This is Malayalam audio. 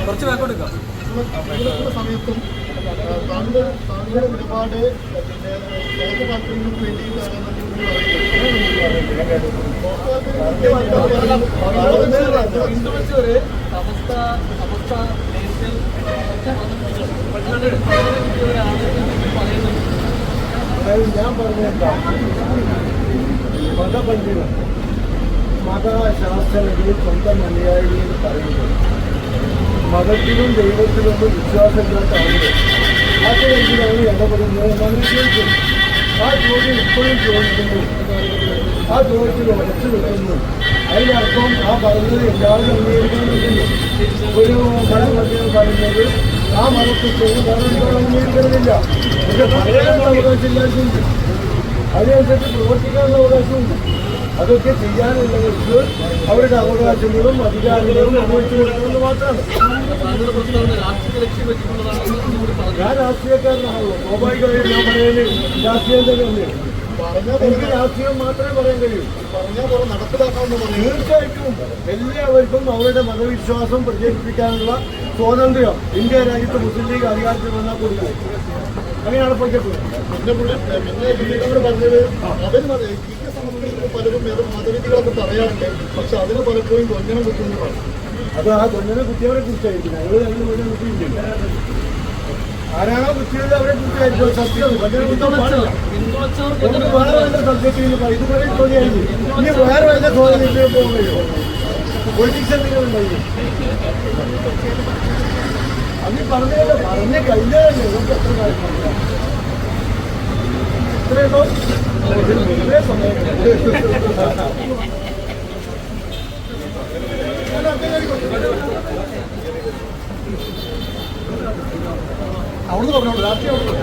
കുറച്ച് ബാക്കോട്ട് സമയത്തും താങ്കൾ നിലപാട് പിന്നെ ലോക താല്പര്യങ്ങൾക്ക് ദേശീയ പെട്ടെന്ന് പറയുന്നുണ്ട് അതായത് ഞാൻ പറഞ്ഞേക്കാം. മതപണ്ഡിതൻ മതശാസ്ത്രജ്ഞർ സ്വന്തം അനുയായികൾ പറയുന്നത് മതത്തിലും ദൈവത്തിലൊന്നും വിശ്വാസമില്ലാത്ത ആളുകൾ അത് എന്തിനാണ് ഇടപെടുന്നത്? നമ്മൾ ചോദിക്കും ആ ചോദ്യം ഇപ്പോഴും ചോദിക്കുന്നു ആ ചോദ്യത്തിൽ ഉറച്ചു നിൽക്കുന്നു. അതിനർത്ഥം ആ പറഞ്ഞത് എല്ലാവരും അംഗീകരിക്കണമെന്നില്ല ഒരു മതപണ്ഡിതൻ പറയുന്നത് ആ മതത്തിൽ ചെയ്ത് വേറെ അംഗീകരിക്കുന്നില്ല. പക്ഷെ പറയാനുള്ള അവകാശം എല്ലാവർക്കും അതിനനുസരിച്ച് പ്രവർത്തിക്കാനുള്ള അവകാശമുണ്ട്. അതൊക്കെ ചെയ്യാനുള്ളവർക്ക് അവരുടെ അവകാശങ്ങളും അധികാരങ്ങളും അനുവദിച്ചു കൊടുക്കുന്നത് മാത്രമാണ്. ഞാൻ രാഷ്ട്രീയക്കാരനാണല്ലോ. സ്വാഭാവികമായും ഞാൻ പറയുന്നത് രാഷ്ട്രീയം തന്നെയല്ലേ എനിക്ക് രാഷ്ട്രീയം മാത്രമേ പറയാൻ കഴിയൂ. നടപ്പിലാക്കാൻ തീർച്ചയായിട്ടും എല്ലാവർക്കും അവരുടെ മതവിശ്വാസം പ്രചരിപ്പിക്കാനുള്ള സ്വാതന്ത്ര്യം ഇന്ത്യ രാജ്യത്ത് മുസ്ലിം ലീഗ് അധികാരത്തിൽ വന്നാൽ കൊടുക്കും അങ്ങനെയാണ് പൊയ്ക്കപ്പെടുന്നത് പറഞ്ഞത് അവർ ഇന്ത്യ സംബന്ധിച്ച് പലരും വേറെ മതവിധികളൊക്കെ പറയാറുണ്ട് പക്ഷെ അതിന് പലപ്പോഴും കൊഞ്ഞനം കുത്തുന്നതാണ് അത് ആ കൊഞ്ഞനെ കുത്തിയവരെ കുറിച്ചായിരിക്കും ഞങ്ങൾ അതിന് കൊഞ്ഞനെ കുത്തിയില്ല ആരാണോ കുത്തിയത് അവരെ കുറിച്ചായിരിക്കും സത്യം വേറെ വല്ല സബ്ജക്റ്റ് ചെയ്യുന്നു ഇതുവരെ ചോദ്യമായിരുന്നു ഇനി വേറെ വല്ല ചോദ്യം പോകാൻ കഴിയുമോ പൊളിറ്റിക്സ് എന്തെങ്കിലും ഉണ്ടായി അത് പറഞ്ഞല്ലോ പറഞ്ഞ കഴിഞ്ഞാലല്ലേ നമുക്ക് എത്ര കാര്യം? ഇത്രയുണ്ടോ? ഇത്രയും സമയം അവിടുന്ന് പറഞ്ഞോളൂ രാത്രി അവിടുന്ന്